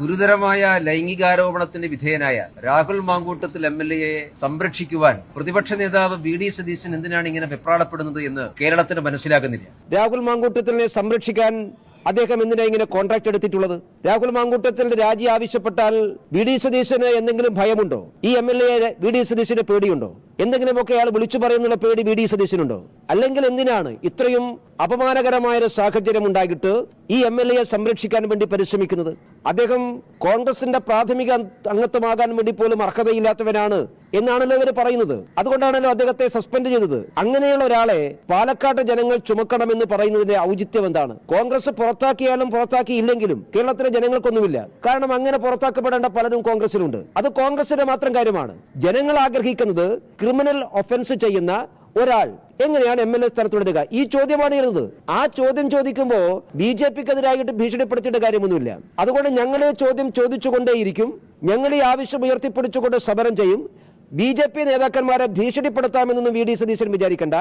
ഗുരുതരമായ ലൈംഗികാരോപണത്തിന്റെ വിധേയനായ രാഹുൽ മാങ്കൂട്ടത്തിൽ എം എൽ എയെ സംരക്ഷിക്കുവാൻ പ്രതിപക്ഷ നേതാവ് വി ഡി സതീശൻ എന്തിനാണ് ഇങ്ങനെ വെപ്രാളപ്പെടുന്നത് എന്ന് കേരളത്തിന് മനസ്സിലാകുന്നില്ല. രാഹുൽ മാങ്കൂട്ടത്തിനെ സംരക്ഷിക്കാൻ അദ്ദേഹം എന്തിനാ ഇങ്ങനെ കോൺട്രാക്ട് എടുത്തിട്ടുള്ളത്? രാഹുൽ മാങ്കൂട്ടത്തിന്റെ രാജി ആവശ്യപ്പെട്ടാൽ വി ഡി സതീശന് എന്തെങ്കിലും ഭയമുണ്ടോ? ഈ M L A V D സതീശന് പേടിയുണ്ടോ? എന്തെങ്കിലുമൊക്കെ അയാൾ വിളിച്ചു പറയുന്നുള്ള പേടി ബി ഡി സതീശനുണ്ടോ? അല്ലെങ്കിൽ എന്തിനാണ് ഇത്രയും അപമാനകരമായ ഒരു സാഹചര്യം ഉണ്ടായിട്ട് ഈ എം എൽ എയെ സംരക്ഷിക്കാൻ വേണ്ടി പരിശ്രമിക്കുന്നത്? അദ്ദേഹം കോൺഗ്രസിന്റെ പ്രാഥമിക അംഗത്വമാകാൻ വേണ്ടി പോലും അർഹതയില്ലാത്തവനാണ് എന്നാണല്ലോ ഇവർ പറയുന്നത്. അതുകൊണ്ടാണല്ലോ അദ്ദേഹത്തെ സസ്പെൻഡ് ചെയ്തത്. അങ്ങനെയുള്ള ഒരാളെ പാലക്കാട് ജനങ്ങൾ ചുമക്കണമെന്ന് പറയുന്നതിന്റെ ഔചിത്യം എന്താണ്? കോൺഗ്രസ് പുറത്താക്കിയാലും പുറത്താക്കിയില്ലെങ്കിലും കേരളത്തിലെ ജനങ്ങൾക്കൊന്നുമില്ല. കാരണം അങ്ങനെ പുറത്താക്കപ്പെടേണ്ട പലരും കോൺഗ്രസിലുണ്ട് അത് കോൺഗ്രസിന്റെ മാത്രം കാര്യമാണ്. ജനങ്ങൾ ആഗ്രഹിക്കുന്നത് ക്രിമിനൽ ഒഫൻസ് ചെയ്യുന്ന ഒരാൾ. എങ്ങനെയാണ് എം എൽ എ സ്ഥാനത്ത് തുടരുക ഈ ചോദ്യമാണ് ഇരുന്നത് ആ ചോദ്യം ചോദിക്കുമ്പോൾ ബി ജെ പിക്കെതിരായിട്ട് ഭീഷണിപ്പെടുത്തിയിട്ട് കാര്യമൊന്നുമില്ല. അതുകൊണ്ട് ഞങ്ങളെ ചോദ്യം ചോദിച്ചുകൊണ്ടേയിരിക്കും. ഞങ്ങൾ ഈ ആവശ്യം ഉയർത്തിപ്പിടിച്ചുകൊണ്ട് സമരം ചെയ്യും. ബി ജെ പി നേതാക്കന്മാരെ ഭീഷണിപ്പെടുത്താമെന്നൊന്നും വി ഡി സതീശൻ വിചാരിക്കണ്ട.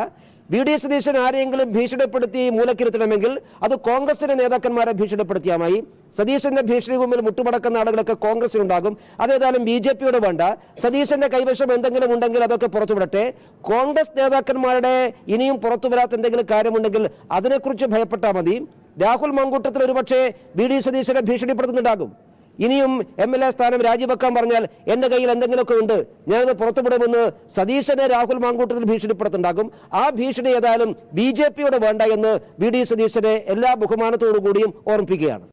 വി ഡി സതീശൻ ആരെയെങ്കിലും ഭീഷണിപ്പെടുത്തി മൂലക്കിരുത്തണമെങ്കിൽ അത് കോൺഗ്രസിന്റെ നേതാക്കന്മാരെ ഭീഷണിപ്പെടുത്തിയാമായി. സതീശന്റെ ഭീഷണി മുമ്പിൽ മുട്ടുമടക്കുന്ന ആളുകളൊക്കെ കോൺഗ്രസിനുണ്ടാകും. അതേതായാലും ബി ജെ പിയോട് വേണ്ട. സതീശന്റെ കൈവശം എന്തെങ്കിലും ഉണ്ടെങ്കിൽ അതൊക്കെ പുറത്തുവിടട്ടെ. കോൺഗ്രസ് നേതാക്കന്മാരുടെ ഇനിയും പുറത്തു വരാത്ത എന്തെങ്കിലും കാര്യമുണ്ടെങ്കിൽ അതിനെക്കുറിച്ച് ഭയപ്പെട്ടാൽ മതി. രാഹുൽ മങ്കൂട്ടത്തിൽ ഒരുപക്ഷെ ബി ഡി സതീശനെ ഭീഷണിപ്പെടുത്തുന്നുണ്ടാകും. ഇനിയും എം എൽ എ സ്ഥാനം രാജിവെക്കാൻ പറഞ്ഞാൽ എന്റെ കയ്യിൽ എന്തെങ്കിലുമൊക്കെ ഉണ്ട്. ഞാനത് പുറത്തുവിടുമെന്ന് സതീശനെ രാഹുൽ മാങ്കൂട്ടത്തിൽ ഭീഷണിപ്പെടുത്തുണ്ടാകും ആ ഭീഷണി ഏതായാലും ബി ജെ പിയോട് വേണ്ട എന്ന് വി ഡി സതീശനെ എല്ലാ ബഹുമാനത്തോടു കൂടിയും ഓർമ്മിപ്പിക്കുകയാണ്.